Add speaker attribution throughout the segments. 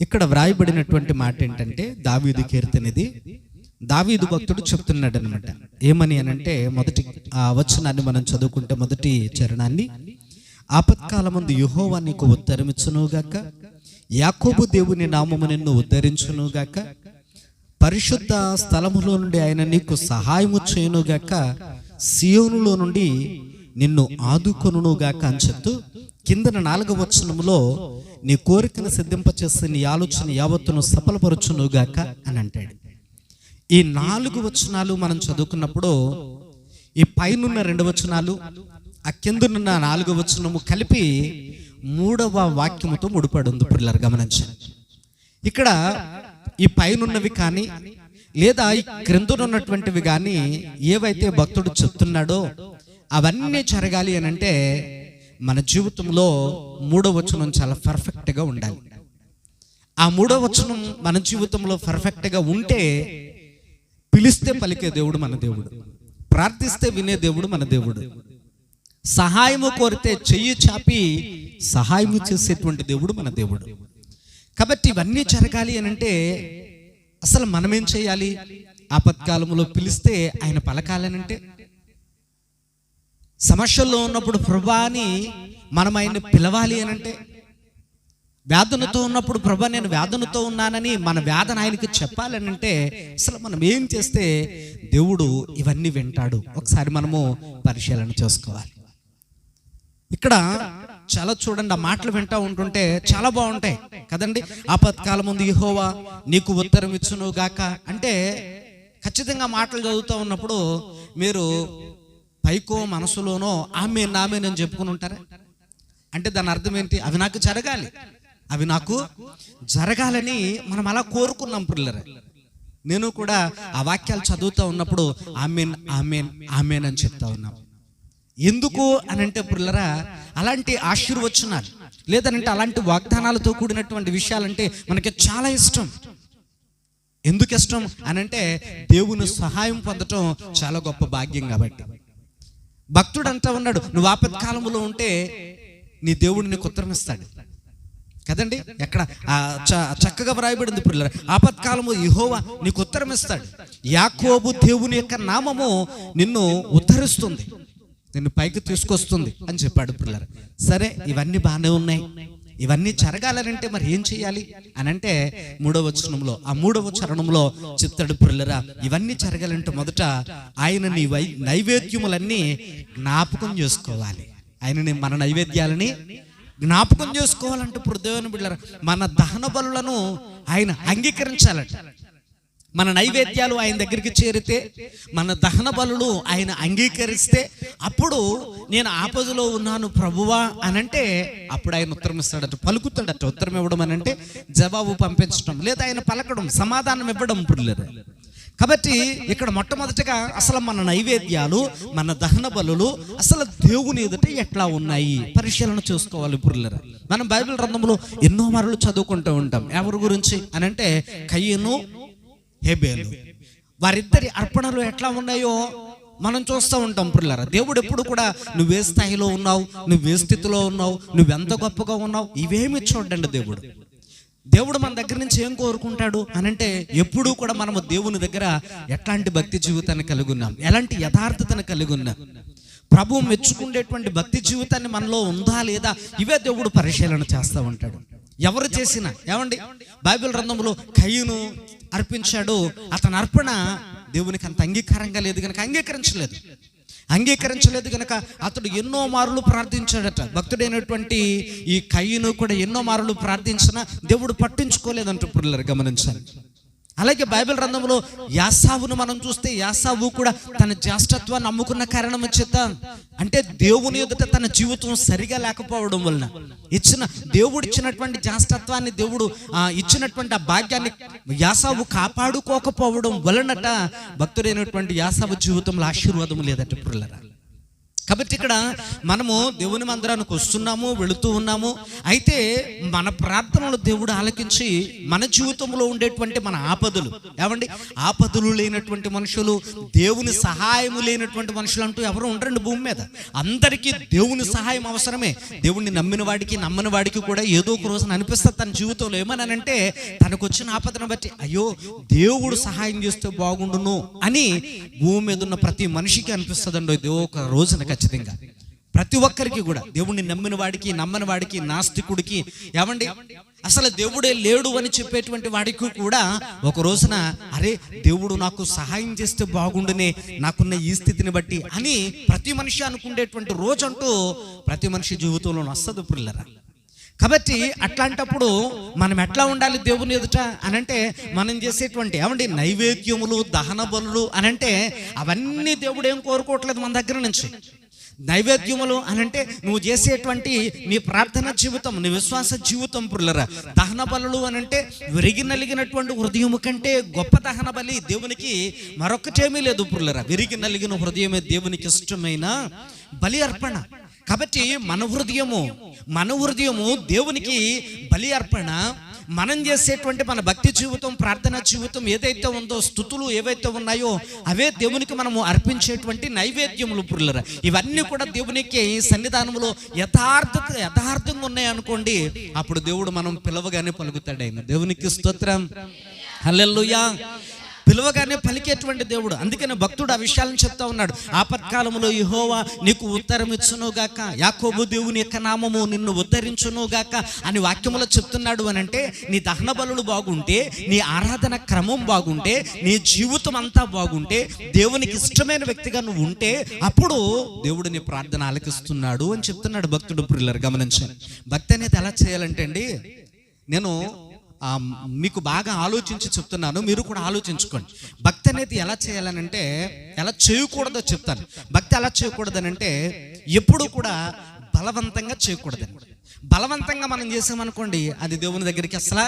Speaker 1: ఇక్కడ వ్రాయబడినటువంటి మాట ఏంటంటే దావీదు కీర్తనిది. దావీదు భక్తుడు చెప్తున్నాడు అనమాట ఏమని అనంటే మొదటి ఆ వచనాన్ని మనం చదువుకుంటే మొదటి చరణాన్ని ఆపత్కాలమందు యుహోవా నీకు ఉత్తరమిచ్చునుగాక యాకోబు దేవుని నామము నిన్ను ఉద్ధరించునుగాక పరిశుద్ధ స్థలములో నుండి ఆయన నీకు సహాయము చేయునుగాక సియోనులో నుండి నిన్ను ఆదుకొనుగాక అని చెప్తూ కిందన నాలుగవ వచనములో నీ కోరికను సిద్ధింపచేసి నీ ఆలోచన యావత్తును సఫలపరచునుగాక అని అంటాడు. ఈ నాలుగు వచనాలు మనం చదువుకున్నప్పుడు ఈ పైనున్న రెండు వచనాలు ఆ కిందనున్న నాలుగు వచనము కలిపి మూడవ వాక్యముతో ముడిపడి ఉంది. పిల్లలు గమనించండి. ఇక్కడ ఈ పైనున్నవి కానీ లేదా ఈ క్రిందనున్నటువంటివి కానీ ఏవైతే భక్తుడు చెప్తున్నాడో అవన్నీ జరగాలి అని అంటే మన జీవితంలో మూడో వచనం చాలా పర్ఫెక్ట్గా ఉండాలి. ఆ మూడో వచనం మన జీవితంలో పర్ఫెక్ట్గా ఉంటే పిలిస్తే పలికే దేవుడు మన దేవుడు. ప్రార్థిస్తే వినే దేవుడు మన దేవుడు. సహాయము కోరితే చెయ్యి చాపి సహాయము చేసేటువంటి దేవుడు మన దేవుడు. కాబట్టి ఇవన్నీ జరగాలి అని అంటే అసలు మనమేం చేయాలి? ఆపత్కాలంలో పిలిస్తే ఆయన పలకాలనంటే సమస్యల్లో ఉన్నప్పుడు ప్రభాని మనం ఆయన్ని పిలవాలి అని అంటే వేదనతో ఉన్నప్పుడు ప్రభా నేను వేదనతో ఉన్నానని మన వేదన ఆయనకి చెప్పాలని అంటే అసలు మనం ఏం చేస్తే దేవుడు ఇవన్నీ వింటాడు. ఒకసారి మనము పరిశీలన చేసుకోవాలి. ఇక్కడ చాలా చూడండి ఆ మాటలు వింటూ ఉంటుంటే చాలా బాగుంటాయి. కదండి? ఆపత్కాలం ముందు ఇహోవా నీకు ఉత్తరం ఇచ్చును గాక అంటే ఖచ్చితంగా మాటలు చదువుతూ ఉన్నప్పుడు మీరు పైకో మనసులోనో ఆమె నామే నేను చెప్పుకుని ఉంటారా? అంటే దాని అర్థం ఏంటి? అవి నాకు జరగాలి. అవి నాకు జరగాలని మనం అలా కోరుకున్నాం పిల్లలు నేను కూడా ఆ వాక్యాలు చదువుతూ ఉన్నప్పుడు ఆమెన్ ఆమెన్ ఆమెన్ అని చెప్తా ఉన్నాం. ఎందుకు అని అంటే పిల్లరా అలాంటి ఆశీర్వచనాలు లేదనంటే అలాంటి వాగ్దానాలతో కూడినటువంటి విషయాలంటే మనకి చాలా ఇష్టం. ఎందుకు ఇష్టం అనంటే దేవుని సహాయం పొందటం చాలా గొప్ప భాగ్యం కాబట్టి. భక్తుడు అంటా ఉన్నాడు. నువ్వు ఆపత్కాలంలో ఉంటే నీ దేవుడు నీకు ఉత్తరం ఇస్తాడు కదండి? ఎక్కడ? చ- చక్కగా వ్రాయబడింది ఇప్పుడు ఆపత్కాలము యహోవా నీకు ఉత్తరం ఇస్తాడు యాకోబు దేవుని యొక్క నామము నిన్ను ఉద్ధరిస్తుంది. నిన్ను పైకి తీసుకొస్తుంది అని చెప్పాడు పిల్లలు సరే ఇవన్నీ బాగానే ఉన్నాయి. ఇవన్నీ జరగాలనంటే మరి ఏం చేయాలి? అని అంటే మూడవ చరణంలో ఆ మూడవ చరణంలో చిత్తడు పుల్లరా ఇవన్నీ జరగాలంటే మొదట ఆయన నీ వై నైవేద్యములన్నీ జ్ఞాపకం చేసుకోవాలి. ఆయనని మన నైవేద్యాలని జ్ఞాపకం చేసుకోవాలంటే ఇప్పుడు దేవుని బిళ్ళరా మన దహన బలులను ఆయన అంగీకరించాలంట. మన నైవేద్యాలు ఆయన దగ్గరికి చేరితే మన దహన బలులు ఆయన అంగీకరిస్తే అప్పుడు నేను ఆపదలో ఉన్నాను ప్రభువా అనంటే అప్పుడు ఆయన ఉత్తరం ఇస్తాడట పలుకుతాడట ఉత్తరం ఇవ్వడం అనంటే జవాబు పంపించడం లేదా ఆయన పలకడం సమాధానం ఇవ్వడం ఇప్పుడు లేదు. కాబట్టి ఇక్కడ మొట్టమొదటిగా అసలు మన నైవేద్యాలు మన దహన బలులు అసలు దేవుని ఎదుట ఎట్లా ఉన్నాయి? పరిశీలన చేసుకోవాలి పుర్లరా మనం బైబిల్ గ్రంథంలో ఎన్నో మరలు చదువుకుంటూ ఉంటాం. ఎవరి గురించి అనంటే కయ్యను హెబేలు. వారిద్దరి అర్పణలు ఎట్లా ఉన్నాయో మనం చూస్తూ ఉంటాం పిల్లరా. దేవుడు ఎప్పుడు కూడా నువ్వే స్థాయిలో ఉన్నావు నువ్వే స్థితిలో ఉన్నావు నువ్వెంత గొప్పగా ఉన్నావు ఇవేమి చూడండి దేవుడు. దేవుడు మన దగ్గర నుంచి ఏం కోరుకుంటాడు అనంటే ఎప్పుడూ కూడా మనము దేవుని దగ్గర ఎట్లాంటి భక్తి జీవితాన్ని కలిగి ఉన్నాం ఎలాంటి యథార్థతను కలిగి ఉన్నాం. ప్రభువు మెచ్చుకునేటువంటి భక్తి జీవితాన్ని మనలో ఉందా లేదా ఇవే దేవుడు పరిశీలన చేస్తూ ఉంటాడు. ఎవరు చేసినా? ఏమండి? బైబిల్ గ్రంథంలో కయ్యను అర్పించాడు. అతని అర్పణ దేవునికి అంత అంగీకారంగా లేదు కనుక అంగీకరించలేదు. అంగీకరించలేదు కనుక అతడు ఎన్నో మార్లు ప్రార్థించాడట. భక్తుడైనటువంటి ఈ కయ్యను కూడా ఎన్నో మార్లు ప్రార్థించినా దేవుడు పట్టించుకోలేదంటూ. పిల్లలు గమనించాలి అలాగే బైబిల్ గ్రంథంలో యాసావును మనం చూస్తే యాసావు కూడా తన జ్యేష్ఠత్వాన్ని నమ్ముకున్న కారణం చేత అంటే దేవుని ఎదుట తన జీవితం సరిగా లేకపోవడం వలన ఇచ్చిన దేవుడు ఇచ్చినటువంటి జ్యేష్ఠత్వాన్ని దేవుడు ఇచ్చినటువంటి ఆ భాగ్యాన్ని యాసావు కాపాడుకోకపోవడం వలనట భక్తుడైనటువంటి యాసావు జీవితంలో ఆశీర్వాదం లేదట పుల్లరా. కాబట్టి ఇక్కడ మనము దేవుని మందిరానికి వస్తున్నాము వెళుతూ ఉన్నాము. అయితే మన ప్రార్థనలు దేవుడు ఆలకించి మన జీవితంలో ఉండేటువంటి మన ఆపదలు. ఏమండి? ఆపదలు లేనటువంటి మనుషులు దేవుని సహాయము లేనటువంటి మనుషులు అంటూ ఎవరు ఉండరండి భూమి మీద. అందరికీ దేవుని సహాయం అవసరమే. దేవుణ్ణి నమ్మిన వాడికి నమ్మని వాడికి కూడా ఏదో ఒక రోజున అనిపిస్తుంది తన జీవితంలో. ఏమనంటే తనకు వచ్చిన ఆపదను బట్టి అయ్యో దేవుడు సహాయం చేస్తే బాగుండును అని భూమి మీద ఉన్న ప్రతి మనిషికి అనిపిస్తుందండి. ఏదో ఒక రోజున ఖచ్చితంగా ప్రతి ఒక్కరికి కూడా. దేవుణ్ణి నమ్మిన వాడికి నమ్మని వాడికి నాస్తికుడికి. ఏమండి? అసలు దేవుడే లేడు అని చెప్పేటువంటి వాడికి కూడా ఒక రోజున అరే దేవుడు నాకు సహాయం చేస్తే బాగుండునే నాకున్న ఈ స్థితిని బట్టి అని ప్రతి మనిషి అనుకునేటువంటి రోజు అంటూ ప్రతి మనిషి జీవితంలో వస్తుంది పిల్లరా. కాబట్టి అట్లాంటప్పుడు మనం ఎట్లా ఉండాలి దేవుని ఎదుట అనంటే మనం చేసేటువంటి ఏమండి? నైవేద్యములు దహన బలులు అనంటే అవన్నీ దేవుడు ఏం కోరుకోవట్లేదు మన దగ్గర నుంచి. నైవేద్యములు అనంటే నువ్వు చేసేటువంటి నీ ప్రార్థన జీవితం నీ విశ్వాస జీవితం పుల్లరా. దహన బలులు అనంటే విరిగి నలిగినటువంటి హృదయము కంటే గొప్ప దహన బలి దేవునికి మరొకటేమీ లేదు పుల్లరా. విరిగి నలిగిన హృదయమే దేవునికి ఇష్టమైన బలి అర్పణ. కాబట్టి మన హృదయము మన హృదయము దేవునికి బలి అర్పణ. మనం చేసేటువంటి మన భక్తి జీవితం ప్రార్థన జీవితం ఏదైతే ఉందో స్థుతులు ఏవైతే ఉన్నాయో అవే దేవునికి మనము అర్పించేటువంటి నైవేద్యములు పురులరా ఇవన్నీ కూడా దేవునికి సన్నిధానంలో యథార్థ యథార్థంగా ఉన్నాయి అనుకోండి అప్పుడు దేవుడు మనం పిలవగానే పలుకుతాడు ఆయన దేవునికి స్తోత్రం. హల్లెల్లుయా పిలవగానే పలికేటువంటి దేవుడు. అందుకని భక్తుడు ఆ విషయాలను చెప్తా ఉన్నాడు. ఆపత్కాలంలో యహోవా నీకు ఉత్తరం ఇచ్చునుగాక. యాకోబు దేవుని యొక్క నామము నిన్ను ఉద్ధరించును గాక అని వాక్యములో చెప్తున్నాడు అని అంటే నీ దహన బలుడు బాగుంటే నీ ఆరాధన క్రమం బాగుంటే నీ జీవితం అంతా బాగుంటే దేవునికి ఇష్టమైన వ్యక్తిగా నువ్వు ఉంటే అప్పుడు దేవుడు నీ ప్రార్థన ఆలకిస్తున్నాడు అని చెప్తున్నాడు భక్తుడు ప్రిల్లర్. గమనించండి. భక్తి అనేది ఎలా చేయాలంటే అండి నేను మీకు బాగా ఆలోచించి చెప్తున్నాను మీరు కూడా ఆలోచించుకోండి. భక్తి అనేది ఎలా చేయాలనంటే ఎలా చేయకూడదో చెప్తాను. భక్తి ఎలా చేయకూడదనంటే ఎప్పుడు కూడా బలవంతంగా చేయకూడదండి. బలవంతంగా మనం చేసామనుకోండి అది దేవుని దగ్గరికి అసలు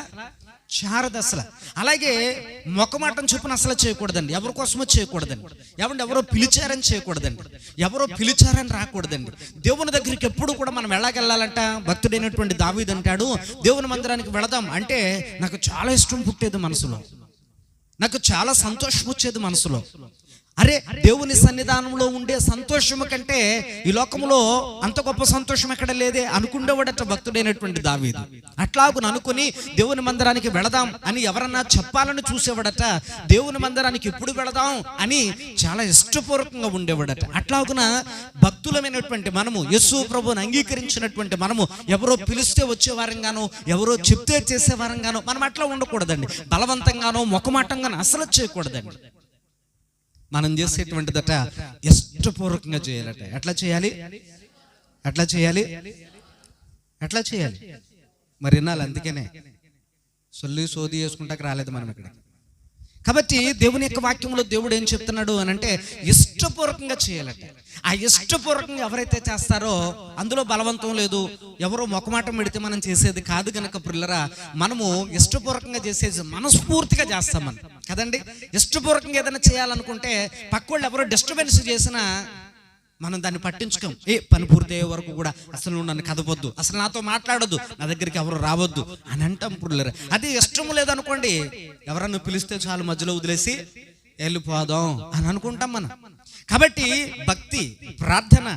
Speaker 1: చారదు అసలు. అలాగే మొక్కమాటం చొప్పున అసలు చేయకూడదండి. ఎవరి కోసమో చేయకూడదండి. ఎవరిని ఎవరో పిలిచారని చేయకూడదండి. ఎవరో పిలిచారని రాకూడదండి. దేవుని దగ్గరికి ఎప్పుడు కూడా మనం ఎలాగెళ్ళాలంట భక్తుడైనటువంటి దావీద్ అంటాడు దేవుని మందిరానికి వెళదాం. అంటే నాకు చాలా ఇష్టం పుట్టేది మనసులో. నాకు చాలా సంతోషం వచ్చేది మనసులో. అరే దేవుని సన్నిధానంలో ఉండే సంతోషము కంటే ఈ లోకంలో అంత గొప్ప సంతోషం ఎక్కడ లేదే అనుకుండేవాడట భక్తుడైనటువంటి దావీదు. అట్లాగున అనుకుని దేవుని మందిరానికి వెళదాం అని ఎవరన్నా చెప్పాలని చూసేవాడట దేవుని మందిరానికి ఎప్పుడు వెళదాం అని చాలా ఇష్టపూర్వకంగా ఉండేవాడట. అట్లాగున భక్తులమైనటువంటి మనము యస్సు ప్రభుని అంగీకరించినటువంటి మనము ఎవరో పిలిస్తే వచ్చేవారంగానో ఎవరో చెప్తే చేసేవారంగానో మనం అట్లా ఉండకూడదండి. బలవంతంగానో మొక్కమాటంగానో అసలు చేయకూడదండి. మనం చేసేటువంటిదట ఇష్టపూర్వకంగా చేయాలట. ఎట్లా చేయాలి? ఎట్లా చేయాలి? ఎట్లా చేయాలి? మరి వినాలి అందుకనే. సొల్లి సోది చేసుకుంటాక రాలేదు మనం ఇక్కడ కాబట్టి దేవుని యొక్క వాక్యంలో దేవుడు ఏం చెప్తున్నాడు అని అంటే ఇష్టపూర్వకంగా చేయాలంట. ఆ ఇష్టపూర్వకంగా ఎవరైతే చేస్తారో అందులో బలవంతం లేదు. ఎవరో మొకమాటం పెడితే మనం చేసేది కాదు గనక పిల్లరా మనము ఇష్టపూర్వకంగా చేసేది మనస్ఫూర్తిగా చేస్తాం మనం కదండి? ఇష్టపూర్వకంగా ఏదైనా చేయాలనుకుంటే పక్కోళ్ళు ఎవరో డిస్టర్బెన్స్ చేసినా మనం దాన్ని పట్టించుకోం. ఏ పని పూర్తయ్యే వరకు కూడా అసలు నన్ను కదపొద్దు. అసలు నాతో మాట్లాడొద్దు. నా దగ్గరికి ఎవరు రావద్దు. అని అంటాం పుల్లరు అది ఇష్టం లేదనుకోండి ఎవరన్నా పిలిస్తే చాలు మధ్యలో వదిలేసి వెళ్ళిపోదాం అని అనుకుంటాం మనం. కాబట్టి భక్తి ప్రార్థన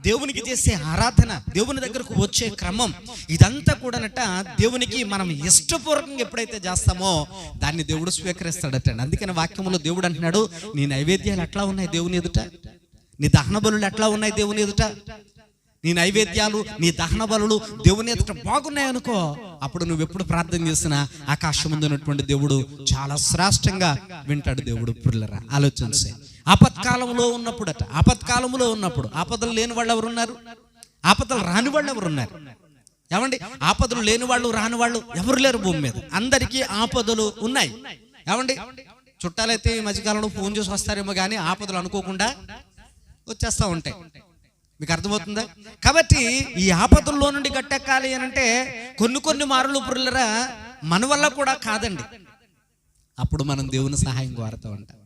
Speaker 1: దేవునికి చేసే ఆరాధన దేవుని దగ్గరకు వచ్చే క్రమం ఇదంతా కూడానట దేవునికి మనం ఇష్టపూర్వకంగా ఎప్పుడైతే చేస్తామో దాన్ని దేవుడు స్వీకరిస్తాడట. అందుకని వాక్యంలో దేవుడు అంటున్నాడు నీ నైవేద్యాలు ఎట్లా ఉన్నాయి దేవుని ఎదుట? నీ దహన బలులు ఎట్లా ఉన్నాయి దేవుని ఎదుట? నీ నైవేద్యాలు నీ దహన బలులు దేవుని ఎదుట బాగున్నాయి అనుకో. అప్పుడు నువ్వు ఎప్పుడు ప్రార్థన చేసినా ఆకాశం ఉన్నటువంటి దేవుడు చాలా శ్రేష్టంగా వింటాడు దేవుడు పుల్లరా. ఆలోచించే ఆపత్కాలంలో ఉన్నప్పుడట ఆపత్కాలంలో ఉన్నప్పుడు ఆపదలు లేని వాళ్ళు ఎవరున్నారు? ఆపదలు రాని వాళ్ళు ఎవరున్నారు? ఏమండి? ఆపదలు లేని వాళ్ళు రాని వాళ్ళు ఎవరు లేరు భూమి మీద? అందరికీ ఆపదలు ఉన్నాయి. ఏమండి? చుట్టాలైతే ఈ మధ్యకాలంలో ఫోన్ చేసి వస్తారేమో కానీ ఆపదలు అనుకోకుండా వచ్చేస్తూ ఉంటాయి. మీకు అర్థమవుతుందా? కాబట్టి ఈ ఆపదల్లో నుండి గట్టెక్కాలి అని అంటే కొన్ని కొన్ని మారులు పురులరా మన వల్ల కూడా కాదండి. అప్పుడు మనం దేవుని సహాయం కోరుతూ ఉంటాం.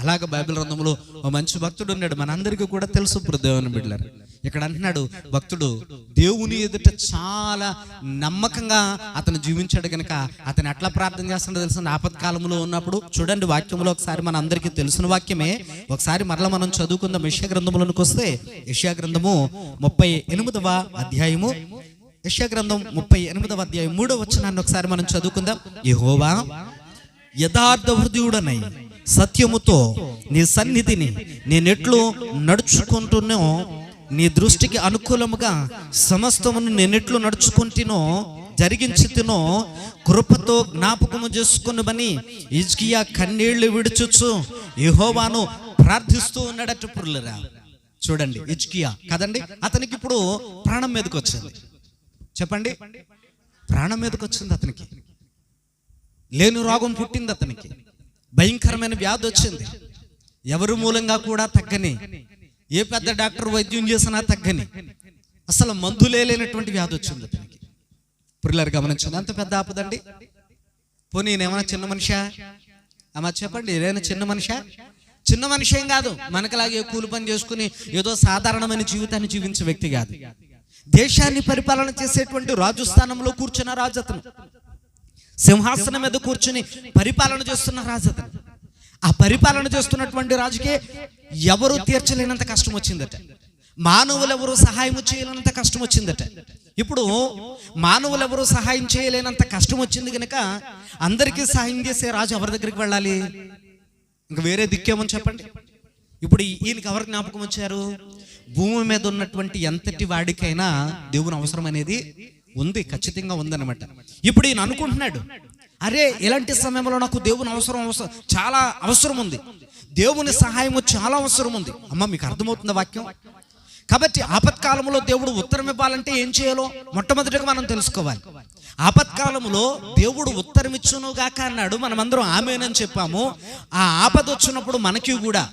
Speaker 1: అలాగే బైబిల్ గ్రంథంలో ఓ మంచి భక్తుడు ఉన్నాడు. మనందరికీ కూడా తెలుసు దేవుని బిడ్డలారు. ఇక్కడ అంటున్నాడు భక్తుడు దేవుని ఎదుట చాలా నమ్మకంగా అతను జీవించాడు కనుక అతను ఎట్లా ప్రార్థన చేస్తాడో తెలిసిన ఆపత్కాలంలో ఉన్నప్పుడు చూడండి వాక్యంలో ఒకసారి మన అందరికీ తెలిసిన వాక్యమే. ఒకసారి మరలా మనం చదువుకుందాం యెషయా గ్రంథంలోనికి వస్తే యెషయా గ్రంథము ముప్పై ఎనిమిదవ అధ్యాయము. యెషయా గ్రంథం ముప్పై ఎనిమిదవ అధ్యాయం మూడో వచ్చినాన్ని ఒకసారి మనం చదువుకుందాం. యహోవా యథార్థ హృదయుడనై సత్యముతో నీ సన్నిధిని నేనెట్లు నడుచుకుంటున్నో నీ దృష్టికి అనుకూలముగా సమస్తమును నేనెట్లు నడుచుకుంటునో జరిగించి తినో కృపతో జ్ఞాపకము చేసుకున్నమని ఇజ్కియా కన్నీళ్ళు విడుచుచు యహోవాను ప్రార్థిస్తూ ఉన్నాడట చూడండి ఇజ్కియా కదండి అతనికి ఇప్పుడు ప్రాణం మీదకి వచ్చింది చెప్పండి ప్రాణం మీదకి వచ్చింది అతనికి. లేని రోగం పుట్టింది అతనికి. భయంకరమైన వ్యాధి వచ్చింది. ఎవరి మూలంగా కూడా తగ్గని ఏ పెద్ద డాక్టర్ వైద్యం చేసినా తగ్గని. అసలు మందులే లేనటువంటి వ్యాధి వచ్చింది అతనికి. పిల్లలు గమనించండి అంత పెద్ద ఆపదండి? పోనీ నేనేమన్నా చిన్న మనిషా? అమ్మ చెప్పండి ఏదైనా చిన్న మనిషా? చిన్న మనిషి ఏం కాదు. మనకలాగే కూలి పని చేసుకుని ఏదో సాధారణమైన జీవితాన్ని జీవించే వ్యక్తి కాదు. దేశాన్ని పరిపాలన చేసేటువంటి రాజు స్థానంలో కూర్చున్న రాజతను. సింహాసనం మీద కూర్చుని పరిపాలన చేస్తున్న రాజతను. ఆ పరిపాలన చేస్తున్నటువంటి రాజుకే ఎవరు తీర్చలేనంత కష్టం వచ్చిందట. మానవులు ఎవరు సహాయం చేయలేనంత కష్టం వచ్చిందట. ఇప్పుడు మానవులు ఎవరు సహాయం చేయలేనంత కష్టం వచ్చింది కనుక అందరికీ సహాయం చేసే రాజు ఎవరి దగ్గరికి వెళ్ళాలి? ఇంకా వేరే దిక్కేమని చెప్పండి? ఇప్పుడు ఈయనకి ఎవరు జ్ఞాపకం వచ్చారు? భూమి మీద ఉన్నటువంటి ఎంతటి వాడికైనా దేవుని అవసరం అనేది ఉంది ఖచ్చితంగా ఉందన్నమాట. ఇప్పుడు ఈయన అనుకుంటున్నాడు అరే ఇలాంటి సమయంలో నాకు దేవుని అవసరం అవసరం చాలా అవసరం ఉంది. దేవుని సహాయం చాలా అవసరం ఉంది. అమ్మ మీకు అర్థమవుతుంది వాక్యం? కాబట్టి ఆపత్కాలంలో దేవుడు ఉత్తరం ఇవ్వాలంటే ఏం చేయాలో మొట్టమొదటిగా మనం తెలుసుకోవాలి. ఆపత్కాలంలో దేవుడు ఉత్తరం ఇచ్చును గాక అన్నాడు. మనమందరం ఆమెనని చెప్పాము. ఆ ఆపద వచ్చినప్పుడు మనకి కూడా.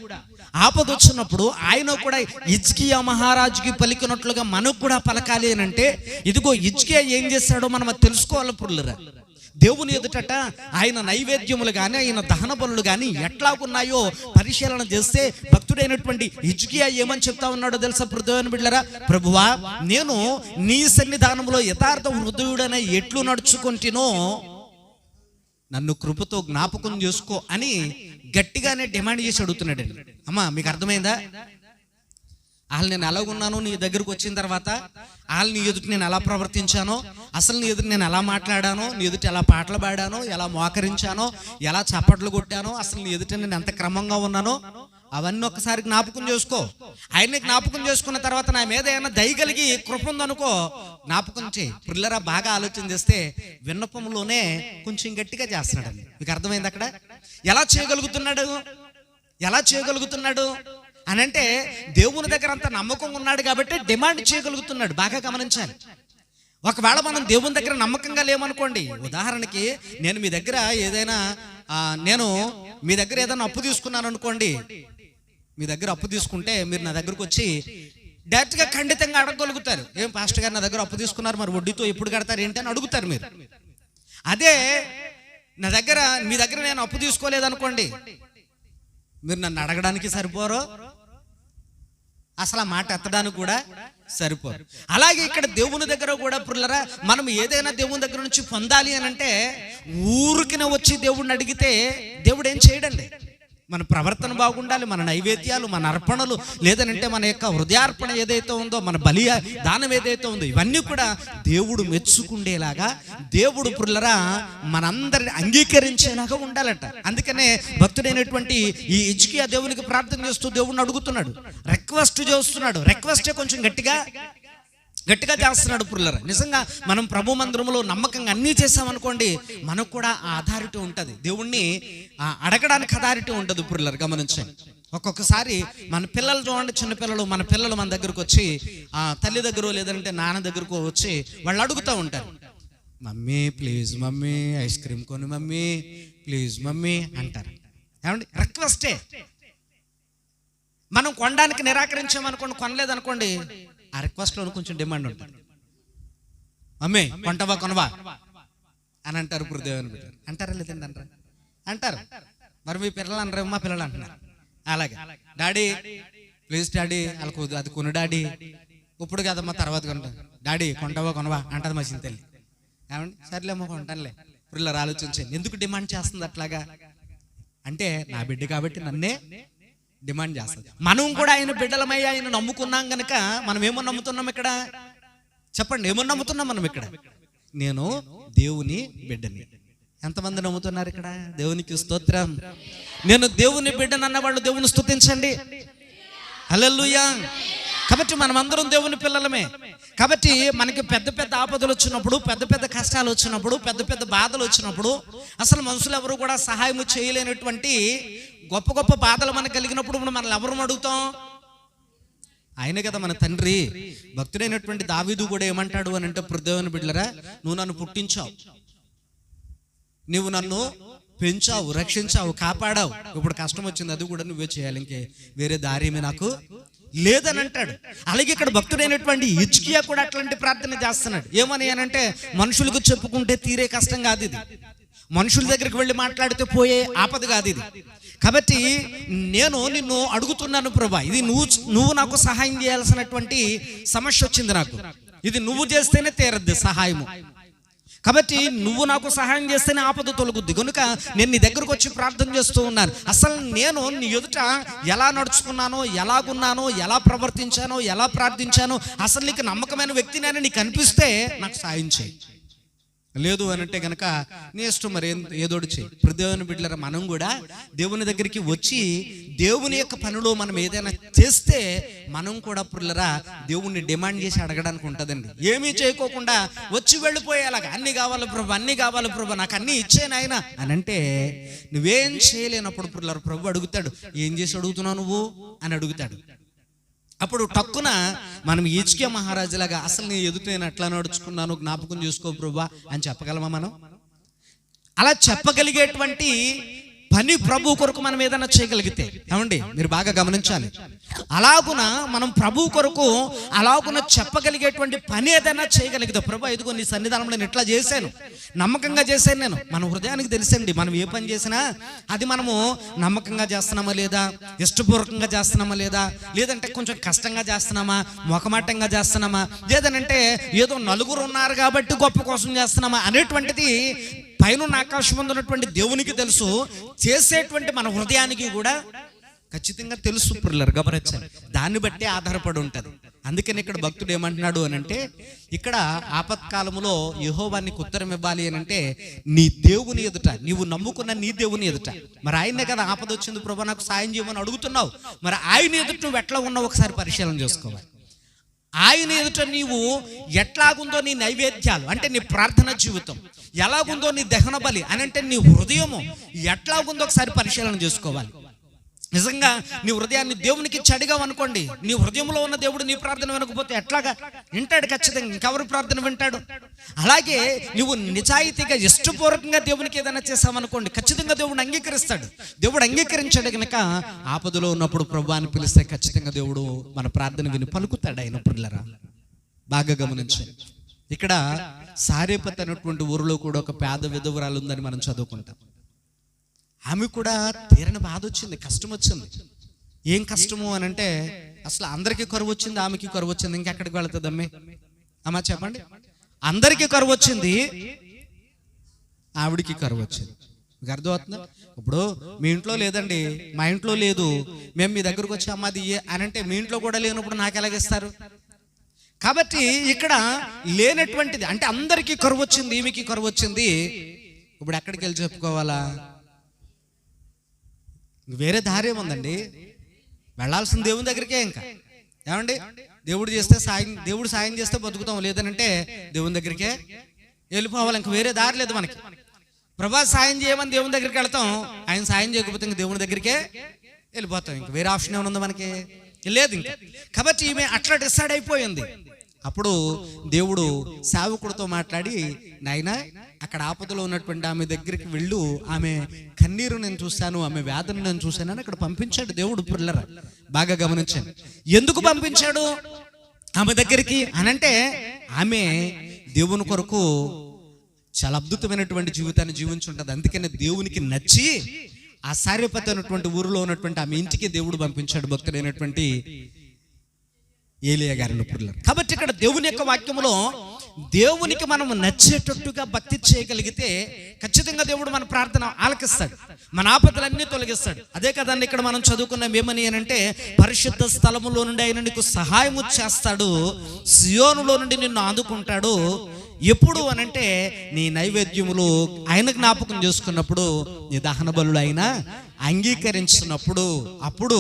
Speaker 1: ఆపద వచ్చినప్పుడు ఆయన కూడా ఇజ్కియా మహారాజుకి పలికినట్లుగా మనకు కూడా పలకాలి అని అంటే ఇదిగో ఇజ్కియా ఏం చేశాడో మనం అది తెలుసుకోవాలి పుల్లరా. దేవుని ఎదుటట ఆయన నైవేద్యములు కానీ ఆయన దహన బలులు కానీ ఎట్లాగున్నాయో పరిశీలన చేస్తే భక్తుడైనటువంటి ఇజ్కియా ఏమని చెప్తా ఉన్నాడో తెలుసా పృథ్వీని బిడ్డరా ప్రభువా నేను నీ సన్నిధానంలో యథార్థ హృదయుడనే ఎట్లు నడుచుకుంటునో నన్ను కృపతో జ్ఞాపకం చేసుకో అని గట్టిగానే డిమాండ్ చేసి అడుగుతున్నాడండి. అమ్మా మీకు అర్థమైందా? వాళ్ళు నేను ఎలా ఉన్నాను నీ దగ్గరకు వచ్చిన తర్వాత వాళ్ళు నీ ఎదుటి నేను ఎలా ప్రవర్తించానో అసలు నీ ఎదుటి నేను ఎలా మాట్లాడానో నీ ఎదుటి ఎలా పాటలు పాడానో ఎలా మోకరించానో ఎలా చప్పట్లు కొట్టానో అసలు నీ ఎదుట నేను ఎంత క్రమంగా ఉన్నానో అవన్నీ ఒకసారి జ్ఞాపకం చేసుకో. ఆయన్ని జ్ఞాపకం చేసుకున్న తర్వాత నా మీద ఏమైనా దయగలిగి కృప ఉందనుకో జ్ఞాపకం చేయి. పిల్లరా బాగా ఆలోచన చేస్తే విన్నపంలోనే కొంచెం గట్టిగా చేస్తున్నాడు మీకు అర్థమైంది అక్కడ? ఎలా చేయగలుగుతున్నాడు? ఎలా చేయగలుగుతున్నాడు? అని అంటే దేవుని దగ్గర అంత నమ్మకం ఉన్నాడు కాబట్టి డిమాండ్ చేయగలుగుతున్నాడు. బాగా గమనించాలి. ఒకవేళ మనం దేవుని దగ్గర నమ్మకంగా లేమనుకోండి ఉదాహరణకి నేను మీ దగ్గర ఏదైనా నేను మీ దగ్గర ఏదైనా అప్పు తీసుకున్నాను అనుకోండి మీ దగ్గర అప్పు తీసుకుంటే మీరు నా దగ్గరకు వచ్చి డైరెక్ట్గా ఖండితంగా అడగగలుగుతారు. ఏం పాస్టర్ గారు నా దగ్గర అప్పు తీసుకున్నారు మరి వడ్డీతో ఎప్పుడు కడతారు ఏంటి? అని అడుగుతారు మీరు. అదే నా దగ్గర మీ దగ్గర నేను అప్పు తీసుకోలేదనుకోండి మీరు నన్ను అడగడానికి సరిపోరు? అసలు ఆ మాట ఎత్తడానికి కూడా సరిపోదు. అలాగే ఇక్కడ దేవుని దగ్గర కూడా పుల్లరా మనం ఏదైనా దేవుని దగ్గర నుంచి పొందాలి అని అంటే ఊరికిన వచ్చి దేవుడిని అడిగితే దేవుడు ఏం చేయడండి మన ప్రవర్తన బాగుండాలి మన నైవేద్యాలు మన అర్పణలు లేదనంటే మన యొక్క హృదయార్పణ ఏదైతే ఉందో మన బలి దానం ఏదైతే ఉందో ఇవన్నీ కూడా దేవుడు మెచ్చుకుండేలాగా దేవుడు పుల్లరా మనందరిని అంగీకరించేలాగా ఉండాలట. అందుకనే భక్తుడైనటువంటి ఈ ఇజ్కియా దేవునికి ప్రార్థన చేస్తూ దేవుడిని అడుగుతున్నాడు. రిక్వెస్ట్ చేస్తున్నాడు. రిక్వెస్టే కొంచెం గట్టిగా గట్టిగా చేస్తున్నాడు పుల్లర. నిజంగా మనం ప్రభు మందిరంలో నమ్మకంగా అన్నీ చేసామనుకోండి మనకు కూడా ఆ అథారిటీ ఉంటుంది. దేవుణ్ణి అడగడానికి అథారిటీ ఉంటుంది పుల్లర్ గమనించండి. ఒక్కొక్కసారి మన పిల్లలు చూడండి చిన్నపిల్లలు మన పిల్లలు మన దగ్గరకు వచ్చి ఆ తల్లి దగ్గర లేదంటే నాన్న దగ్గరకు వచ్చి వాళ్ళు అడుగుతూ ఉంటారు. Mummy please mummy ice cream కొని మమ్మీ ప్లీజ్ మమ్మీ అంటారు. ఏమండి? రిక్వెస్టే. మనం కొనడానికి నిరాకరించామనుకోండి కొనలేదనుకోండి ఆ రిక్వెస్ట్లో కొంచెం డిమాండ్ ఉంటుంది. అమ్మే కొంటవా కొనవా? అని అంటారు ఇప్పుడు దేవుని బిడ్డలు అంటారా లేదండి అంటారు అంటారు. మరి మీ పిల్లలు అనరు? మా పిల్లలు అంటున్నారు. అలాగే. డాడీ ప్లీజ్ డాడీ వాళ్ళకు అది కొను డాడీ. ఇప్పుడు కదమ్మా తర్వాత కొంటా. డాడీ కొంటావా కొనవా? అంటది మా తల్లి. ఏమండి? సర్లేమ్మా కొంటానులే. ఇప్పుడు ఇలా ఆలోచించండి. ఎందుకు డిమాండ్ చేస్తుంది అట్లాగా? అంటే నా బిడ్డ కాబట్టి నన్నే డిమాండ్ చేస్తుంది. మనం కూడా ఆయన బిడ్డలమై ఆయన నమ్ముకున్నాం గనక మనం ఏమో నమ్ముతున్నాం ఇక్కడ? చెప్పండి ఏమో నమ్ముతున్నాం మనం ఇక్కడ? నేను దేవుని బిడ్డని. ఎంతమంది నమ్ముతున్నారు ఇక్కడ? దేవునికి స్తోత్రం. నేను దేవుని బిడ్డను అన్న వాళ్ళు దేవుని స్తుతించండి. హల్లెలూయా. కాబట్టి మనం అందరం దేవుని పిల్లలమే. కాబట్టి మనకి పెద్ద పెద్ద ఆపదలు వచ్చినప్పుడు పెద్ద పెద్ద కష్టాలు వచ్చినప్పుడు పెద్ద పెద్ద బాధలు వచ్చినప్పుడు అసలు మనుషులు ఎవరు కూడా సహాయం చేయలేనటువంటి గొప్ప గొప్ప బాధలు మనకు కలిగినప్పుడు మనం మనల్ని ఎవరు అడుగుతాం? ఆయనే కదా మన తండ్రి. భక్తుడైనటువంటి దావీదు కూడా ఏమంటాడు అని అంటే పృథ్వని బిడ్డలరా నువ్వు నన్ను పుట్టించావు. నువ్వు నన్ను పెంచావు రక్షించావు కాపాడావు. ఇప్పుడు కష్టం వచ్చింది అది కూడా నువ్వే చేయాలి. ఇంకే వేరే దారి నాకు లేదని అంటాడు. అలాగే ఇక్కడ భక్తుడైనటువంటి ఇచ్కియా కూడా అట్లాంటి ప్రార్థన చేస్తున్నాడు. ఏమని అనంటే మనుషులకు చెప్పుకుంటే తీరే కష్టం కాదు ఇది. మనుషుల దగ్గరికి వెళ్ళి మాట్లాడితే పోయే ఆపద కాదు ఇది. కాబట్టి నేను నిన్ను అడుగుతున్నాను ప్రభా ఇది నువ్వు నువ్వు నాకు సహాయం చేయాల్సినటువంటి సమస్య వచ్చింది నాకు. ఇది నువ్వు చేస్తేనే తీరద్ది సహాయము. కాబట్టి నువ్వు నాకు సహాయం చేస్తేనే ఆపద తొలగుద్ది. కనుక నేను నీ దగ్గరకు వచ్చి ప్రార్థన చేస్తూ ఉన్నాను. అసలు నేను నీ ఎదుట ఎలా నడుచుకున్నానో ఎలాగున్నానో ఎలా ప్రవర్తించానో ఎలా ప్రార్థించానో అసలు నీకు నమ్మకమైన వ్యక్తిని నీకు అనిపిస్తే నాకు సాయం చేయి. లేదు అని అంటే కనుక నీ ఇష్టం మరి ఏదోడు చేయి ప్రదేవుని బిడ్డల మనం కూడా దేవుని దగ్గరికి వచ్చి దేవుని యొక్క పనిలో మనం ఏదైనా చేస్తే మనం కూడా పుల్లరా దేవుణ్ణి డిమాండ్ చేసి అడగడానికి ఉంటుందండి. ఏమీ చేయకోకుండా వచ్చి వెళ్ళిపోయేలాగా అన్ని కావాలి ప్రభు అన్ని కావాలి ప్రభు నాకు అన్ని ఇచ్చే ఆయన అని అంటే నువ్వేం చేయలేనప్పుడు పుల్లర ప్రభు అడుగుతాడు ఏం చేసి అడుగుతున్నావు నువ్వు? అని అడుగుతాడు. అప్పుడు టక్కున మనం ఈచ్కే మహారాజులాగా అసలు నేను ఎదుట నేను ఎట్లా నడుచుకున్నాను జ్ఞాపకం చేసుకో ప్రభా అని చెప్పగలమా మనం? అలా చెప్పగలిగేటువంటి పని ప్రభు కొరకు మనం ఏదైనా చేయగలిగితే ఏమండి? మీరు బాగా గమనించాలి. అలాగున మనం ప్రభు కొరకు అలాగున చెప్పగలిగేటువంటి పని ఏదైనా చేయగలిగితే ప్రభు ఇదిగో నీ సన్నిధానంలో నేను ఇట్లా చేశాను? నమ్మకంగా చేశాను నేను. మన హృదయానికి తెలిసండి మనం ఏ పని చేసినా అది మనము నమ్మకంగా చేస్తున్నామా లేదా? ఇష్టపూర్వకంగా చేస్తున్నామా లేదా? లేదంటే కొంచెం కష్టంగా చేస్తున్నామా? మొకమాటంగా చేస్తున్నామా? లేదనంటే ఏదో నలుగురు ఉన్నారు కాబట్టి గొప్ప కోసం చేస్తున్నామా? అనేటువంటిది పైన ఆకాశం ముందు ఉన్నటువంటి దేవునికి తెలుసు. చేసేటువంటి మన హృదయానికి కూడా ఖచ్చితంగా తెలుసు పిల్లలు గమనించండి. దాన్ని బట్టి ఆధారపడి ఉంటుంది. అందుకని ఇక్కడ భక్తుడు ఏమంటున్నాడు అని అంటే ఇక్కడ ఆపత్కాలములో యహోవానికి ఉత్తరం ఇవ్వాలి అని అంటే నీ దేవుని ఎదుట నీవు నమ్ముకున్న నీ దేవుని ఎదుట. మరి ఆయనే కదా ఆపద వచ్చింది ప్రభా నాకు సాయం చేయమని అడుగుతున్నావు. మరి ఆయన ఎదుట నువ్వు ఎట్లా ఉన్నావు? ఒకసారి పరిశీలన చేసుకోవాలి. ఆయన ఎదుట నీవు ఎట్లాగుందో నీ నైవేద్యాలు అంటే నీ ప్రార్థన జీవితం. ఎలాగుందో నీ దహన బలి అని అంటే నీ హృదయము ఎట్లాగుందో ఒకసారి పరిశీలన చేసుకోవాలి. నిజంగా నీ హృదయాన్ని దేవునికి చెడిగా అనుకోండి. నీ హృదయంలో ఉన్న దేవుడు నీ ప్రార్థన వినకపోతే ఎట్లాగా? వింటాడు ఖచ్చితంగా. ఇంకెవరు ప్రార్థన వింటాడు? అలాగే నువ్వు నిజాయితీగా ఇష్టపూర్వకంగా దేవునికి ఏదైనా చేసామనుకోండి ఖచ్చితంగా దేవుడు అంగీకరిస్తాడు. దేవుడు అంగీకరించాడు కనుక ఆపదలో ఉన్నప్పుడు ప్రభు అని పిలిస్తే ఖచ్చితంగా దేవుడు మన ప్రార్థన విని పలుకుతాడు ఆయన పిల్లరా బాగా గమనించండి ఇక్కడ సారేపత్ అనేటువంటి ఊరిలో కూడా ఒక పేద విధవరాలు ఉందని మనం చదువుకుంటాం. ఆమె కూడా తీరని బాధ వచ్చింది కష్టం వచ్చింది. ఏం కష్టము అని అంటే అసలు అందరికీ కరువు వచ్చింది ఆమెకి కరువు వచ్చింది ఇంకెక్కడికి వెళుతుంది అమ్మే? అమ్మా చెప్పండి. అందరికీ కరువు వచ్చింది ఆవిడికి కరువు వచ్చింది. మీకు అర్థమవుతుందా? ఇప్పుడు మీ ఇంట్లో లేదండి మా ఇంట్లో లేదు. మేము మీ దగ్గరకు వచ్చి అమ్మ అది అని అంటే మీ ఇంట్లో కూడా లేనప్పుడు నాకు ఎలాగిస్తారు కాబట్టి ఇక్కడ లేనటువంటిది అంటే అందరికీ కరువు వచ్చింది ఈమెకి కరువు వచ్చింది. ఇప్పుడు ఎక్కడికి వెళ్ళి చెప్పుకోవాలా? వేరే దారి ఏముందండి వెళ్ళాల్సిన దేవుని దగ్గరికే ఇంకా. ఏమండి? దేవుడు చేస్తే సాయం దేవుడు సాయం చేస్తే బతుకుతాం లేదనంటే దేవుని దగ్గరికే వెళ్ళిపోవాలి. ఇంక వేరే దారి లేదు మనకి. ప్రభా సాయం చేయమని దేవుని దగ్గరికి వెళ్తాం. ఆయన సాయం చేయకపోతే ఇంక దేవుని దగ్గరికే వెళ్ళిపోతాం. ఇంక వేరే ఆప్షన్ ఏమైనా ఉందా మనకి? లేదు ఇంకా. కాబట్టి ఈమె అట్లా డిసైడ్ అయిపోయింది. అప్పుడు దేవుడు సేవకుడితో మాట్లాడి నాయన అక్కడ ఆపదలో ఉన్నటువంటి ఆమె దగ్గరికి వెళ్ళు. ఆమె కన్నీరు నేను చూశాను ఆమె వేదన నేను చూశాను అని అక్కడ పంపించాడు దేవుడు పిల్లర. బాగా గమనించాను ఎందుకు పంపించాడు? ఆమె దగ్గరికి అనంటే ఆమె దేవుని కొరకు చాలా అద్భుతమైనటువంటి జీవితాన్ని జీవించుంటుంది. అందుకనే దేవునికి నచ్చి ఆ సార్యపతి అనేటువంటి ఊరిలో ఉన్నటువంటి ఆమె ఇంటికి దేవుడు పంపించాడు భక్తుడైనటువంటి ఏలియా గారిని పురులారు కాబట్టి ఇక్కడ దేవుని యొక్క వాక్యములో దేవునికి మనం నచ్చేటట్టుగా భక్తి చేయగలిగితే ఖచ్చితంగా దేవుడు మన ప్రార్థన ఆలకిస్తాడు. మన ఆపదలన్నీ తొలగిస్తాడు. అదే కదండి ఇక్కడ మనం చదువుకున్నాం ఏమని అంటే పరిశుద్ధ స్థలములో నుండి ఆయన నీకు సహాయము చేస్తాడు. సియోనులో నుండి నిన్ను ఆదుకుంటాడు. ఎప్పుడు అనంటే నీ నైవేద్యములు ఆయన జ్ఞాపకం చేసుకున్నప్పుడు నీ దహన బలుడు అయినా అంగీకరించినప్పుడు అప్పుడు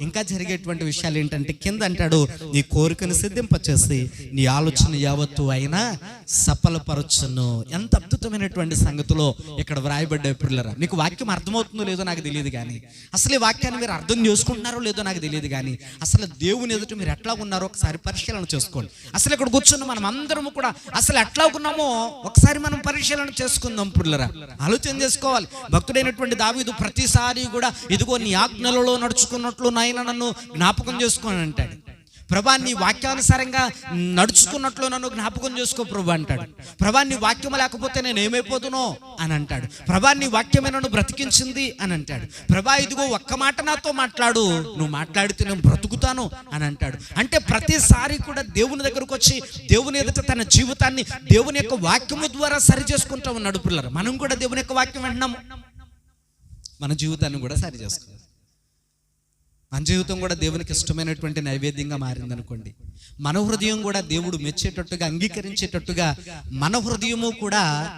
Speaker 1: ఇంకా జరిగేటువంటి విషయాలు ఏంటంటే కింద అంటాడు నీ కోరికను సిద్ధింపచేసి నీ ఆలోచన యావత్తు అయినా సఫలపరచును. ఎంత అద్భుతమైనటువంటి సంగతిలో ఇక్కడ వ్రాయబడ్డ పిల్లరా. మీకు వాక్యం అర్థమవుతుందో లేదో నాకు తెలియదు కానీ అసలు ఈ వాక్యాన్ని మీరు అర్థం చేసుకుంటున్నారో లేదో నాకు తెలియదు కానీ అసలు దేవుని ఎదుట మీరు ఎట్లా ఉన్నారో ఒకసారి పరిశీలన చేసుకోండి. అసలు ఇక్కడ కూర్చున్న మనం అందరము కూడా అసలు ఎట్లా ఉన్నామో ఒకసారి మనం పరిశీలన చేసుకుందాం పుల్లరా. ఆలోచన చేసుకోవాలి. భక్తుడైనటువంటి దావీదు ప్రతిసారి కూడా ఇదిగో నీ ఆజ్ఞలలో నడుచుకున్నట్లు నాయన నన్ను జ్ఞాపకం చేసుకోని అంటాడు. ప్రభా నీ వాక్యానుసారంగా నడుచుకున్నట్లు నన్ను జ్ఞాపకం చేసుకో ప్రభు అంటాడు. ప్రభా నీ వాక్యం లేకపోతే నేను ఏమైపోతునో అని అంటాడు. ప్రభా నీ వాక్యమే నన్ను బ్రతికించింది అని అంటాడు. ప్రభా ఇదిగో ఒక్క మాట నాతో మాట్లాడు నువ్వు మాట్లాడితే నేను బ్రతుకుతాను అని అంటాడు. అంటే ప్రతిసారి కూడా దేవుని దగ్గరకు వచ్చి దేవుని ఎదుట తన జీవితాన్ని దేవుని యొక్క వాక్యము ద్వారా సరి చేసుకుంటా ఉన్నాడు పిల్లలు. మనం కూడా దేవుని యొక్క వాక్యం వింటున్నాము మన జీవితాన్ని కూడా సరి చేసుకోవాలి మన జీవితం కూడా దేవునికి ఇష్టమైనటువంటి నైవేద్యంగా మారిందనుకోండి. మన హృదయం కూడా దేవుడు మెచ్చేటట్టుగా అంగీకరించేటట్టుగా మన హృదయము కూడా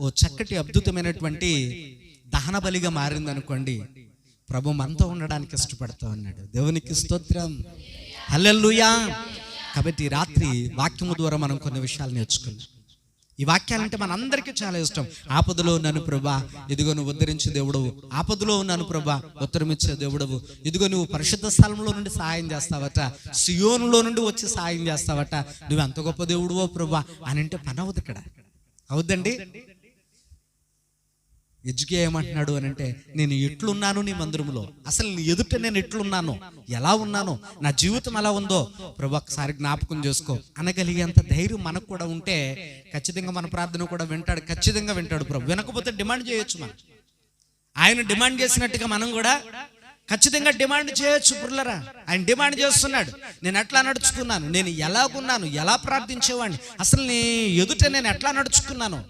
Speaker 1: ఓ చక్కటి అద్భుతమైనటువంటి దహన బలిగా మారిందనుకోండి. ప్రభు మనతో ఉండడానికి ఇష్టపడతా ఉన్నాడు. దేవునికి స్తోత్రం. హల్లెల్లుయా కాబట్టి రాత్రి వాక్యము ద్వారా మనం కొన్ని విషయాలు నేర్చుకున్నాం ఈ వాక్యాలంటే మనందరికీ చాలా ఇష్టం. ఆపదలో ఉన్నాను ప్రభా ఇదిగో నువ్వు ఉద్ధరించే దేవుడవు. ఆపదలో ఉన్నాను ప్రభా ఉత్తరమిచ్చే దేవుడవు. ఇదిగో నువ్వు పరిశుద్ధ స్థలంలో నుండి సహాయం చేస్తావట. సియోనులో నుండి వచ్చి సహాయం చేస్తావట. నువ్వు ఎంత గొప్ప దేవుడువో ప్రభా అని అంటే పని అవుతుంది ఇక్కడ. అవుద్దండి? ఎజ్జుకే ఏమంటున్నాడు అని అంటే నేను ఎట్లున్నాను నీ మందిరంలో అసలు నీ ఎదుట నేను ఎట్లున్నాను ఎలా ఉన్నాను? నా జీవితం ఎలా ఉందో? ప్రభు ఒకసారి జ్ఞాపకం చేసుకో. అనగలిగేంత ధైర్యం మనకు కూడా ఉంటే ఖచ్చితంగా మన ప్రార్థన కూడా వింటాడు. ఖచ్చితంగా వింటాడు ప్రభు. వినకపోతే డిమాండ్ చేయొచ్చు మనం. ఆయన డిమాండ్ చేసినట్టుగా మనం కూడా ఖచ్చితంగా డిమాండ్ చేయొచ్చు పుర్లరా. ఆయన డిమాండ్ చేస్తున్నాడు. నేను ఎట్లా నడుచుకున్నాను? నేను ఎలాగున్నాను? ఎలా ప్రార్థించేవాడిని? అసలు నీ ఎదుట నేను ఎట్లా నడుచుకున్నాను?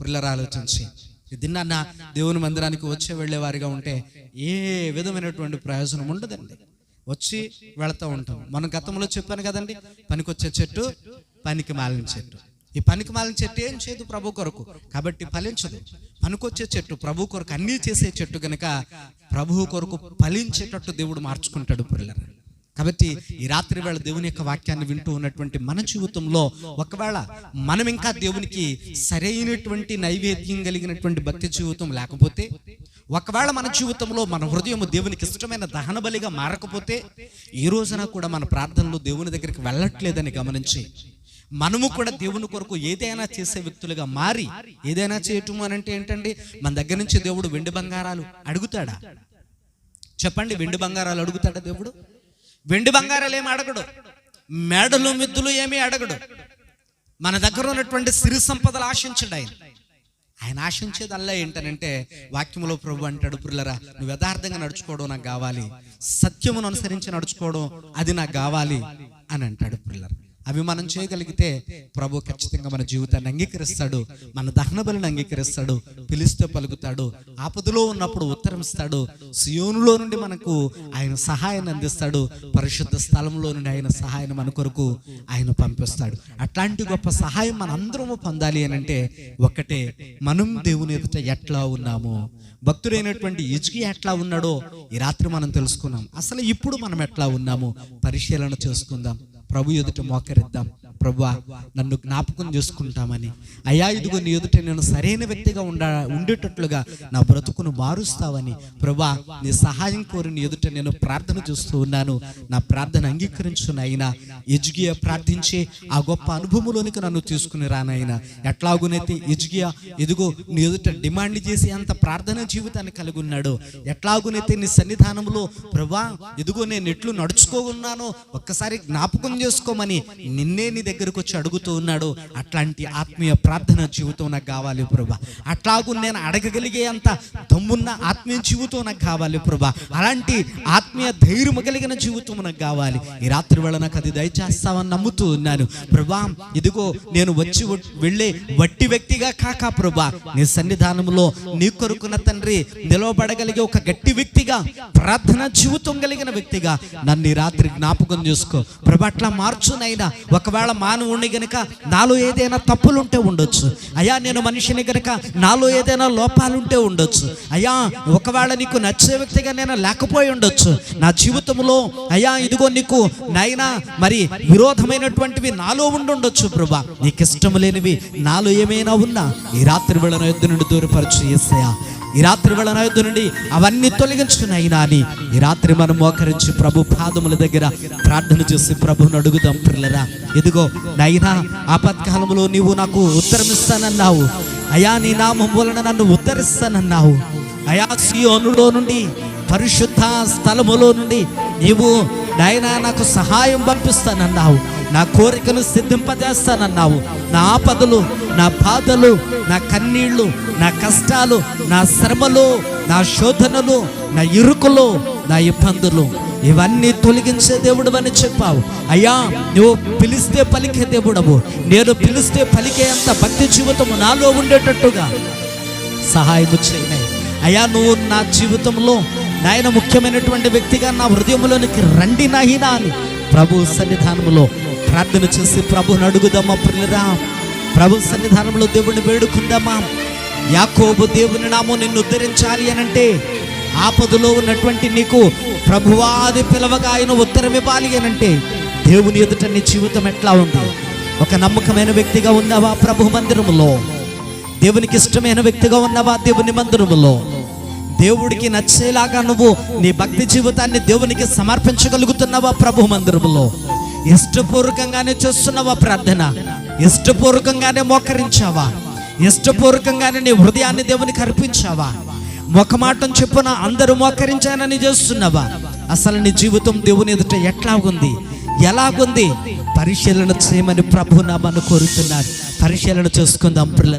Speaker 1: పుర్లరా ఆలోచించి. దిన్న దేవుని మందిరానికి వచ్చే వెళ్ళే వారిగా ఉంటే ఏ విధమైనటువంటి ప్రయోజనం ఉండదండి. వచ్చి వెళతా ఉంటాం. మనం గతంలో చెప్పాను కదండి పనికొచ్చే చెట్టు పనికి మాలిన చెట్టు. ఈ పనికి మాలిన చెట్టు ఏం చేయదు ప్రభు కొరకు? కాబట్టి ఫలించదు. పనికొచ్చే చెట్టు ప్రభు కొరకు అన్నీ చేసే చెట్టు కనుక ప్రభు కొరకు ఫలించేటట్టు దేవుడు మార్చుకుంటాడు పిల్లలు కాబట్టి ఈ రాత్రి వేళ దేవుని యొక్క వాక్యాన్ని వింటూ ఉన్నటువంటి మన జీవితంలో ఒకవేళ మనం ఇంకా దేవునికి సరైనటువంటి నైవేద్యం కలిగినటువంటి భక్తి జీవితం లేకపోతే ఒకవేళ మన జీవితంలో మన హృదయం దేవునికి ఇష్టమైన దహన బలిగా మారకపోతే ఈ రోజున కూడా మన ప్రార్థనలు దేవుని దగ్గరికి వెళ్ళట్లేదని గమనించి మనము కూడా దేవుని కొరకు ఏదైనా చేసే వ్యక్తులుగా మారి ఏదైనా చేయటం అని అంటే ఏంటండి? మన దగ్గర నుంచి దేవుడు వెండి బంగారాలు అడుగుతాడా? చెప్పండి వెండి బంగారాలు అడుగుతాడా దేవుడు? వెండి బంగారాలు ఏమి అడగడు. మేడలు మిద్దులు ఏమీ అడగడు. మన దగ్గర ఉన్నటువంటి సిరి సంపదలు ఆశించడు ఆయన. ఆయన ఆశించేది అల్లా ఏంటనంటే వాక్యములో ప్రభు అంటాడు పుల్లరా నువ్వు యథార్థంగా నడుచుకోవడం నాకు కావాలి. సత్యమును అనుసరించి నడుచుకోవడం అది నాకు కావాలి అని అంటాడు పుల్లరా. అవి మనం చేయగలిగితే ప్రభు ఖచ్చితంగా మన జీవితాన్ని అంగీకరిస్తాడు మన దహన బలిని అంగీకరిస్తాడు పిలిస్తే పలుకుతాడు ఆపదలో ఉన్నప్పుడు ఉత్తరమిస్తాడు సియోనులో నుండి మనకు ఆయన సహాయాన్ని అందిస్తాడు పరిశుద్ధ స్థలంలో నుండి ఆయన సహాయాన్ని మన కొరకు ఆయన పంపిస్తాడు. అట్లాంటి గొప్ప సహాయం మన అందరము పొందాలి అని అంటే ఒక్కటే మనం దేవుని ఎదుట ఎట్లా ఉన్నాము. భక్తుడైనటువంటి ఇజ్కి ఎట్లా ఉన్నాడో ఈ రాత్రి మనం తెలుసుకున్నాం. అసలు ఇప్పుడు మనం ఎట్లా ఉన్నాము పరిశీలన చేసుకుందాం. ప్రభు ఎదుట మోకరిద్దాం. ప్రభా నన్ను జ్ఞాపకం చేసుకుంటామని. అయ్యా ఇదిగో నీ ఎదుట నేను సరైన వ్యక్తిగా ఉండ ఉండేటట్లుగా నా బ్రతుకును మారుస్తావని. ప్రభా నీ సహాయం కోరి నీ ఎదుట నేను ప్రార్థన చేస్తూ ఉన్నాను. నా ప్రార్థన అంగీకరించు నాయనా. ఎజ్గియా ప్రార్థించే ఆ గొప్ప అనుభవంలోనికి నన్ను తీసుకుని రానాయన ఎట్లాగునైతే ఎజ్గియా ఎదుగో నీ ఎదుట డిమాండ్ చేసి అంత ప్రార్థన జీవితాన్ని కలిగి ఉన్నాడు ఎట్లాగునైతే నీ సన్నిధానంలో ప్రభా ఎదుగో నేను ఎట్లు నడుచుకోనున్నానో ఒక్కసారి జ్ఞాపకం చేసుకోమని నిన్నే నీ దగ్గరకు వచ్చి అడుగుతూ ఉన్నాడు అట్లాంటి ఆత్మీయ ప్రార్థన జీవితం నాకు కావాలి ప్రభా. అట్లాగూ నేను అడగగలిగే అంత దమ్మున్న ఆత్మీయ జీవితం నాకు కావాలి ప్రభా. అలాంటి ఆత్మీయ ధైర్యం కలిగిన జీవితం నాకు కావాలి. ఈ రాత్రి వేళ నాకు అది దయచేస్తావని నమ్ముతూ ఉన్నాను. ప్రభా ఇదిగో నేను వచ్చి వెళ్ళే వట్టి వ్యక్తిగా కాక ప్రభా నీ సన్నిధానంలో నీ కొరుకున్న తండ్రి నిలవబడగలిగే ఒక గట్టి వ్యక్తిగా ప్రార్థన జీవితం కలిగిన వ్యక్తిగా నన్ను రాత్రి జ్ఞాపకం చేసుకో. ప్రభా అట్లా మార్చునైనా ఒకవేళ మానవుడిని గనుక నాలో ఏదైనా తప్పులుంటే ఉండొచ్చు. అయ్యా నేను మనిషిని గనుక నాలో ఏదైనా లోపాలుంటే ఉండొచ్చు. అయ్యా ఒకవేళ నీకు నచ్చే వ్యక్తిగా నేను లేకపోయి ఉండొచ్చు. నా జీవితంలో అయ్యా ఇదిగో నీకు నైనా మరి విరోధమైనటువంటివి నాలో ఉండుండొచ్చు ప్రభా. నీకు ఇష్టం లేనివి నాలో ఏమైనా ఉన్నా ఈ రాత్రి వేళ నా యుద్ధ నుండి దూరపరచు ఏసయ్యా ఈ రాత్రి వేళ నా నుండి అవన్నీ తొలగించుకునైనా అని ఈ రాత్రి మనం మోకరించి ప్రభు పాదముల దగ్గర ప్రార్థన చేసి ప్రభుని అడుగుదాం పిల్లరా. ఇదిగో నైనా ఆపత్కాలంలో నీవు నాకు ఉత్తరమిస్తానన్నావు. అయా నీ నామం వలన నన్ను ఉత్తరిస్తానన్నావు అయా సియోనులో నుండి పరిశుద్ధ స్థలములో నుండి నీవు నాయన నాకు సహాయం పంపిస్తానన్నావు. నా కోరికలు సిద్ధింపజేస్తానన్నావు. నా ఆపదలు నా బాధలు నా కన్నీళ్ళు నా కష్టాలు నా శ్రమలు నా శోధనలు నా ఇరుకులు నా ఇబ్బందులు ఇవన్నీ తొలగించే దేవుడు అని చెప్పావు. అయ్యా నువ్వు పిలిస్తే పలికే దేవుడవు. నేను పిలిస్తే పలికే అంత భక్తి జీవితము నాలో ఉండేటట్టుగా సహాయము చేయనే అయ్యా నువ్వు నా జీవితంలో నాయన ముఖ్యమైనటువంటి వ్యక్తిగా నా హృదయంలోనికి రండి నాహినా అని ప్రభు సన్నిధానంలో ప్రార్థన చేసి ప్రభుని అడుగుదామా ప్రియురా ప్రభు సన్నిధానంలో దేవుని వేడుకుందామా? యాకోబు దేవుని నామం నిన్ను ఉద్ధరించాలి అనంటే ఆపదలో ఉన్నటువంటి నీకు ప్రభువాది పిలవగా ఆయన ఉత్తరం ఇవ్వాలి అనంటే దేవుని ఎదుట నీ జీవితం ఎట్లా ఉంది? ఒక నమ్మకమైన వ్యక్తిగా ఉన్నావా ప్రభు మందిరములో? దేవునికి ఇష్టమైన వ్యక్తిగా ఉన్నావా దేవుని మందిరములో? దేవుడికి నచ్చేలాగా నువ్వు నీ భక్తి జీవితాన్ని దేవునికి సమర్పించగలుగుతున్నావా ప్రభు మందిరములో? ఇష్టపూర్వకంగానే చేస్తున్నావా ప్రార్థన? ఇష్టపూర్వకంగానే మోకరించావా? ఇష్టపూర్వకంగానే నీ హృదయాన్ని దేవునికి అర్పించావా? ముఖమాటం చెప్పున అందరూ మోకరించానని చేస్తున్నావా? అసలు నీ జీవితం దేవుని ఎదుట ఎట్లా ఉంది ఎలాగుంది? పరిశీలన చేయమని ప్రభు నామను కోరుతున్నారు పరిశీలన చేసుకుందాం పిల్లలు.